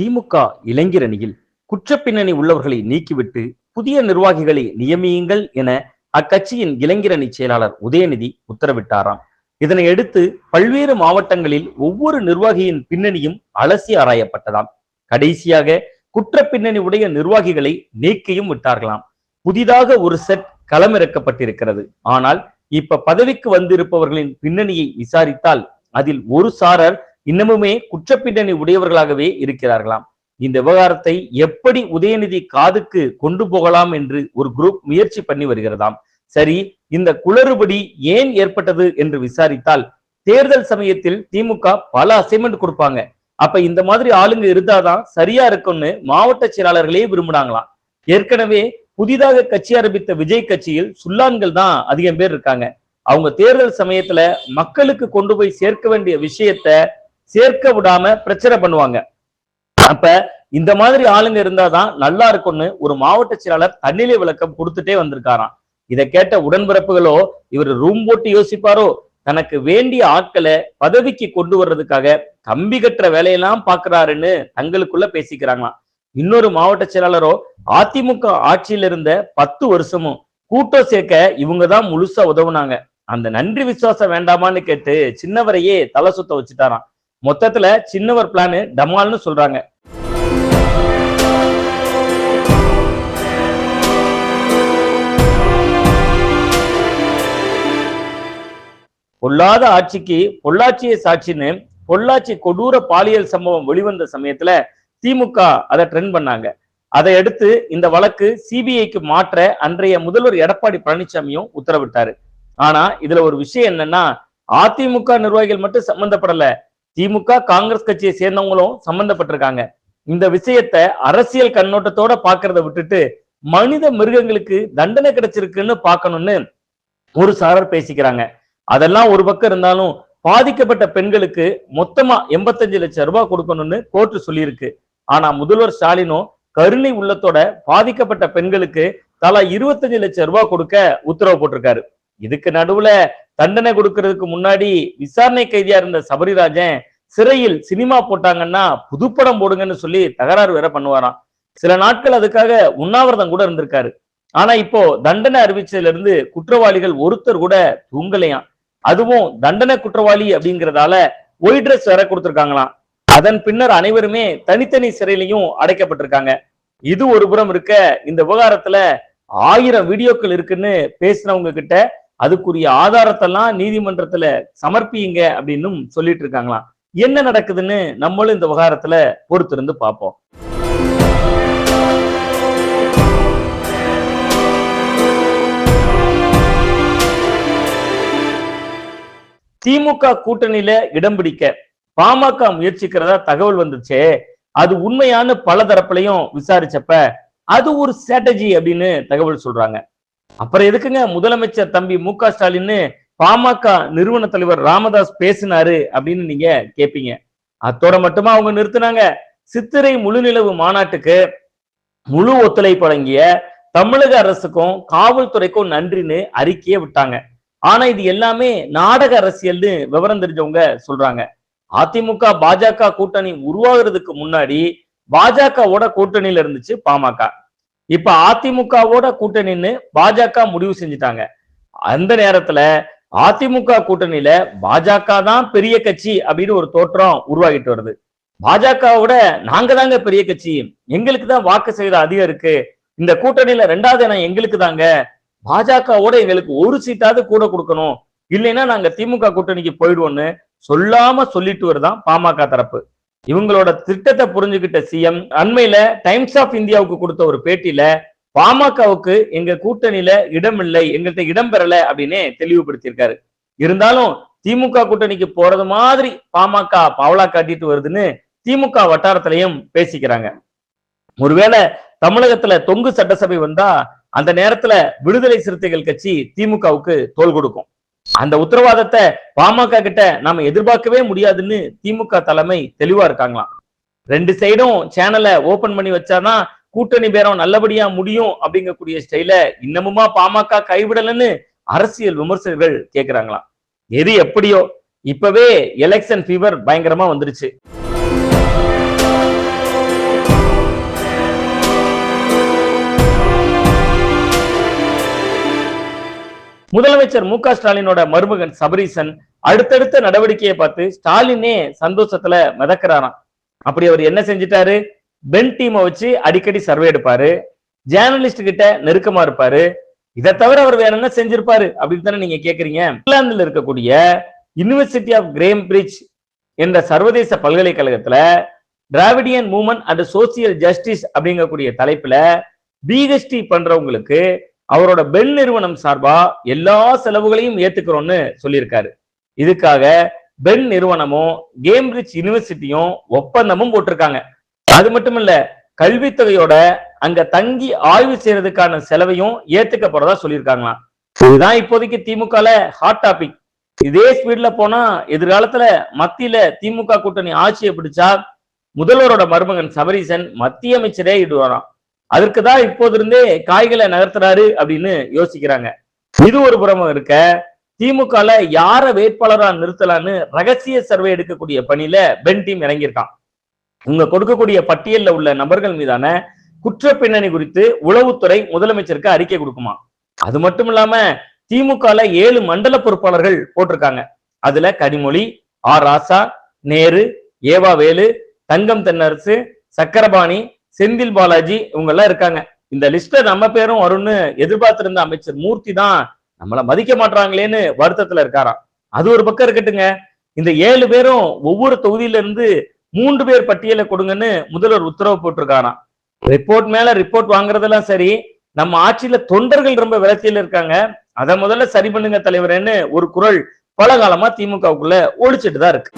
திமுக இளைஞரணியில் குற்றப்பின்னணி உள்ளவர்களை நீக்கிவிட்டு புதிய நிர்வாகிகளை நியமியுங்கள் என அக்கட்சியின் இளைஞரணி செயலாளர் உதயநிதி உத்தரவிட்டாராம். இதனையடுத்து பல்வேறு மாவட்டங்களில் ஒவ்வொரு நிர்வாகியின் பின்னணியும் அலசி ஆராயப்பட்டதாம். கடைசியாக குற்ற பின்னணி உடைய நிர்வாகிகளை நீக்கியும் விட்டார்களாம். புதிதாக ஒரு செட் களமிறக்கப்பட்டிருக்கிறது. ஆனால் இப்ப பதவிக்கு வந்திருப்பவர்களின் பின்னணியை விசாரித்தால் அதில் ஒரு சாரர் இன்னமுமே குற்றப்பின்னணி உடையவர்களாகவே இருக்கிறார்களாம். இந்த விவகாரத்தை எப்படி உதயநிதி காதுக்கு கொண்டு போகலாம் என்று ஒரு குரூப் முயற்சி பண்ணி வருகிறதாம். சரி இந்த குளறுபடி ஏன் ஏற்பட்டது என்று விசாரித்தால் தேர்தல் சமயத்தில் திமுக பல அசைன்மெண்ட் கொடுப்பாங்க. அப்ப இந்த மாதிரி ஆளுங்க இருந்தாதான் சரியா இருக்கும்னு மாவட்ட செயலாளர்களே விரும்புனாங்களாம். ஏற்கனவே புதிதாக கட்சி ஆரம்பித்த விஜய் கட்சியில் சுல்லான்கள் தான் அதிகம் பேர் இருக்காங்க. அவங்க தேர்தல் சமயத்துல மக்களுக்கு கொண்டு போய் சேர்க்க வேண்டிய விஷயத்த சேர்க்க விடாம பிரச்சனை பண்ணுவாங்க. அப்ப இந்த மாதிரி ஆளுங்க இருந்தாதான் நல்லா இருக்கும்னு ஒரு மாவட்ட செயலாளர் தன்னிலை விளக்கம் கொடுத்துட்டே வந்திருக்காராம். இதை கேட்ட உடன்பிறப்புகளோ இவர் ரூம் போட்டு யோசிப்பாரோ தனக்கு வேண்டிய ஆட்களை பதவிக்கு கொண்டு வர்றதுக்காக கம்பி கட்டுற வேலையெல்லாம் பாக்குறாருன்னு தங்களுக்குள்ள பேசிக்கிறாங்களாம். இன்னொரு மாவட்ட செயலாளரோ அதிமுக ஆட்சியில் இருந்த பத்து வருஷமும் கூட்டம் சேர்க்க இவங்க தான் முழுசா உதவுனாங்க. அந்த நன்றி விசுவாசம் வேண்டாமான்னு கேட்டு சின்னவரையே தலை சுத்த வச்சுட்டாராம். மொத்தத்துல சின்னவர் பிளான் டமால்னு சொல்றாங்க. பொல்லாத ஆட்சிக்கு பொள்ளாச்சியை சாட்சின்னு பொள்ளாச்சி கொடூர பாலியல் சம்பவம் வெளிவந்த சமயத்துல திமுக அதை ட்ரெண்ட் பண்ணாங்க. அதை அடுத்து இந்த வழக்கு சிபிஐக்கு மாற்ற அன்றைய முதல்வர் எடப்பாடி பழனிசாமியும் உத்தரவிட்டாரு. ஆனா இதுல ஒரு விஷயம் என்னன்னா அதிமுக நிர்வாகிகள் மட்டும் சம்பந்தப்படல. திமுக காங்கிரஸ் கட்சியை சேர்ந்தவங்களும் சம்பந்தப்பட்டிருக்காங்க. இந்த விஷயத்த அரசியல் கண்ணோட்டத்தோட பாக்குறத விட்டுட்டு மனித மிருகங்களுக்கு தண்டனை கிடைச்சிருக்குன்னு பார்க்கணும்னு ஒரு சாரர் பேசிக்கிறாங்க. அதெல்லாம் ஒரு பக்கம் இருந்தாலும் பாதிக்கப்பட்ட பெண்களுக்கு மொத்தமா எண்பத்தஞ்சு லட்சம் ரூபாய் கொடுக்கணும்னு கோர்ட்டு சொல்லியிருக்கு. ஆனா முதல்வர் ஸ்டாலினும் கருணை உள்ளத்தோட பாதிக்கப்பட்ட பெண்களுக்கு தலா இருபத்தஞ்சு லட்சம் ரூபாய் கொடுக்க உத்தரவு போட்டிருக்காரு. இதுக்கு நடுவுல தண்டனை கொடுக்கறதுக்கு முன்னாடி விசாரணை கைதியா இருந்த சபரிராஜன் சிறையில் சினிமா போட்டாங்கன்னா புதுப்படம் போடுங்கன்னு சொல்லி தகராறு வேற பண்ணுவாராம். சில நாட்கள் அதுக்காக உண்ணாவிரதம் கூட இருந்திருக்காரு. ஆனா இப்போ தண்டனை அறிவிச்சதுல இருந்து குற்றவாளிகள் ஒருத்தர் கூட தூங்கலையாம். அதுவும் தண்டனை குற்றவாளி அப்படிங்கறதால ஒயிட் ட்ரெஸ் வேற கொடுத்துருக்காங்களாம். அதன் பின்னர் அனைவருமே தனித்தனி சிறையிலையும் அடைக்கப்பட்டிருக்காங்க. இது ஒரு புறம் இருக்க இந்த விவகாரத்துல ஆயிரம் வீடியோக்கள் இருக்குன்னு பேசினவங்க கிட்ட அதுக்குரிய ஆதாரத்தெல்லாம் நீதிமன்றத்துல சமர்ப்பியுங்க அப்படின்னும் சொல்லிட்டு இருக்காங்களாம். என்ன நடக்குதுன்னு நம்மளும் இந்த விவகாரத்துல பொறுத்திருந்து பார்ப்போம். திமுக கூட்டணியில இடம் பிடிக்க பாமக முயற்சிக்கிறதா தகவல் வந்துச்சே. அது உண்மையான பல தரப்புலையும் விசாரிச்சப்ப அது ஒரு ஸ்ட்ராட்டஜி அப்படின்னு தகவல் சொல்றாங்க. அப்புறம் எதுக்குங்க முதலமைச்சர் தம்பி மு க ஸ்டாலின் பாமக நிறுவன தலைவர் ராமதாஸ் பேசினாரு அப்படின்னு நீங்க கேப்பீங்க. அத்தோட மட்டுமா அவங்க நிறுத்தினாங்க? சித்திரை முழுநிலவு மாநாட்டுக்கு முழு ஒத்துழைப்பு வழங்கிய தமிழக அரசுக்கும் காவல்துறைக்கும் நன்றின்னு அறிக்கையை விட்டாங்க. ஆனா இது எல்லாமே நாடக அரசியல்னு விவரம் தெரிஞ்சவங்க சொல்றாங்க. அதிமுக பாஜக கூட்டணி உருவாகிறதுக்கு முன்னாடி பாஜகவோட கூட்டணியில இருந்துச்சு பாமக. இப்ப அதிமுகவோட கூட்டணின்னு பாஜக முடிவு செஞ்சுட்டாங்க. அந்த நேரத்துல அதிமுக கூட்டணியில பாஜக தான் பெரிய கட்சி அப்படின்னு ஒரு தோற்றம் உருவாகிட்டு வருது. பாஜகவோட நாங்க தாங்க பெரிய கட்சி. எங்களுக்கு தான் வாக்கு செய்த அதிகம் இருக்கு. இந்த கூட்டணியில ரெண்டாவது இடம் எங்களுக்கு தாங்க. பாஜகவோட எங்களுக்கு ஒரு சீட்டாவது கூட கொடுக்கணும். இல்லைன்னா நாங்க திமுக கூட்டணிக்கு போயிடுவோம்னு சொல்லாம சொல்லிட்டு வருதான் பாமக தரப்பு. இவங்களோட திட்டத்தை புரிஞ்சுக்கிட்ட சிஎம் அண்மையில டைம்ஸ் ஆஃப் இந்தியாவுக்கு கொடுத்த ஒரு பேட்டியில பாமகவுக்கு எங்க கூட்டணியில இடம் இல்லை எங்கள்கிட்ட இடம் பெறல அப்படின்னு தெளிவுபடுத்தியிருக்காரு. இருந்தாலும் திமுக கூட்டணிக்கு போறது மாதிரி பாமக பாவலா காட்டிட்டு வருதுன்னு திமுக வட்டாரத்திலையும் பேசிக்கிறாங்க. ஒருவேளை தமிழகத்துல தொங்கு சட்டசபை வந்தா அந்த நேரத்துல விடுதலை சிறுத்தைகள் கட்சி திமுகவுக்கு தோல் கொடுக்கும். அந்த உத்தரவாதத்தை பாமக கிட்ட நாம எதிர்பார்க்கவே முடியாதுன்னு திமுக தலைமை தெளிவா இருக்காங்களாம். ரெண்டு சைடும் சேனலை ஓபன் பண்ணி வச்சாதான் கூட்டணி பேரம் நல்லபடியா முடியும் அப்படிங்கக்கூடிய ஸ்டைல இன்னமுமா பாமக கைவிடலன்னு அரசியல் விமர்சகர்கள் கேக்குறாங்களாம். எது எப்படியோ இப்பவே எலெக்ஷன் ஃபீவர் பயங்கரமா வந்துருச்சு. முதலமைச்சர் மு க ஸ்டாலினோட மருமகன் சபரீசன் அடுத்தடுத்த நடவடிக்கையை பார்த்து ஸ்டாலினே சந்தோஷத்துல மிதக்கிறாராம். அப்படி அவர் என்ன செஞ்சிட்டாரு? பென் டீமை வச்சு அடிக்கடி சர்வே எடுப்பாரு. ஜேர்னலிஸ்ட் கிட்ட நெருக்கமா இருப்பாரு. இதை தவிர அவர் வேற என்ன செஞ்சிருப்பாரு அப்படின்னு தானே நீங்க கேக்குறீங்க? இங்கிலாந்துல இருக்கக்கூடிய யூனிவர்சிட்டி ஆஃப் கிரேம்பிரிட்ஜ் என்ற சர்வதேச பல்கலைக்கழகத்துல Dravidian movement and social justice அப்படிங்கக்கூடிய தலைப்புல பிஹெச்டி பண்றவங்களுக்கு அவரோட பெல் நிறுவனம் சார்பா எல்லா செலவுகளையும் ஏத்துக்கிறோம்னு சொல்லியிருக்காரு. இதுக்காக பெல் நிறுவனமும் கேம்பிரிட்ஜ் யூனிவர்சிட்டியும் ஒப்பந்தமும் போட்டிருக்காங்க. அது மட்டும் இல்ல கல்வித்தொகையோட அங்க தங்கி ஆய்வு செய்யறதுக்கான செலவையும் ஏத்துக்க போறதா சொல்லியிருக்காங்களாம். இதுதான் இப்போதைக்கு திமுகல ஹாட் டாபிக் இதே ஸ்பீட்ல போனா எதிர்காலத்துல மத்தியில திமுக கூட்டணி ஆட்சியை பிடிச்சா முதல்வரோட மருமகன் சபரீசன் மத்திய அமைச்சரே இடுவாராம். அதற்கு தான் இப்போதிருந்தே காய்களை நகர்த்துறாரு அப்படின்னு யோசிக்கிறாங்க. இது ஒரு புறமும் இருக்க திமுகல யார வேட்பாளரா நிறுத்தலான்னு ரகசிய சர்வே எடுக்கக்கூடிய பணியில பென் டீம் இறங்கியிருக்கான். இவங்க கொடுக்கக்கூடிய பட்டியல்ல உள்ள நபர்கள் மீதான குற்ற பின்னணி குறித்து உளவுத்துறை முதலமைச்சருக்கு அறிக்கை கொடுக்குமா அது மட்டும் இல்லாம திமுகல ஏழு மண்டல பொறுப்பாளர்கள் போட்டிருக்காங்க. அதுல கனிமொழி ஆர் ராசா நேரு ஏவா வேலு தங்கம் தென்னரசு சக்கரபாணி செந்தில் பாலாஜி இவங்க எல்லாம் இருக்காங்க. இந்த லிஸ்ட்ல நம்ம பேரும் வரும்னு எதிர்பார்த்திருந்த அமைச்சர் மூர்த்தி தான் நம்மளை மதிக்க மாட்டாங்களேன்னு வருத்தத்துல இருக்காராம். அது ஒரு பக்கம் இருக்கட்டுங்க. இந்த ஏழு பேரும் ஒவ்வொரு தொகுதியில இருந்து மூன்று பேர் பட்டியலை கொடுங்கன்னு முதல்வர் உத்தரவு போட்டிருக்காராம். ரிப்போர்ட் மேல ரிப்போர்ட் வாங்குறதெல்லாம் சரி நம்ம ஆட்சியில தொண்டர்கள் ரொம்ப விளக்கியில இருக்காங்க. அதை முதல்ல சரி பண்ணுங்க தலைவரேன்னு ஒரு குரல் பல காலமா திமுகவுக்குள்ள ஒழிச்சிட்டு தான் இருக்கு.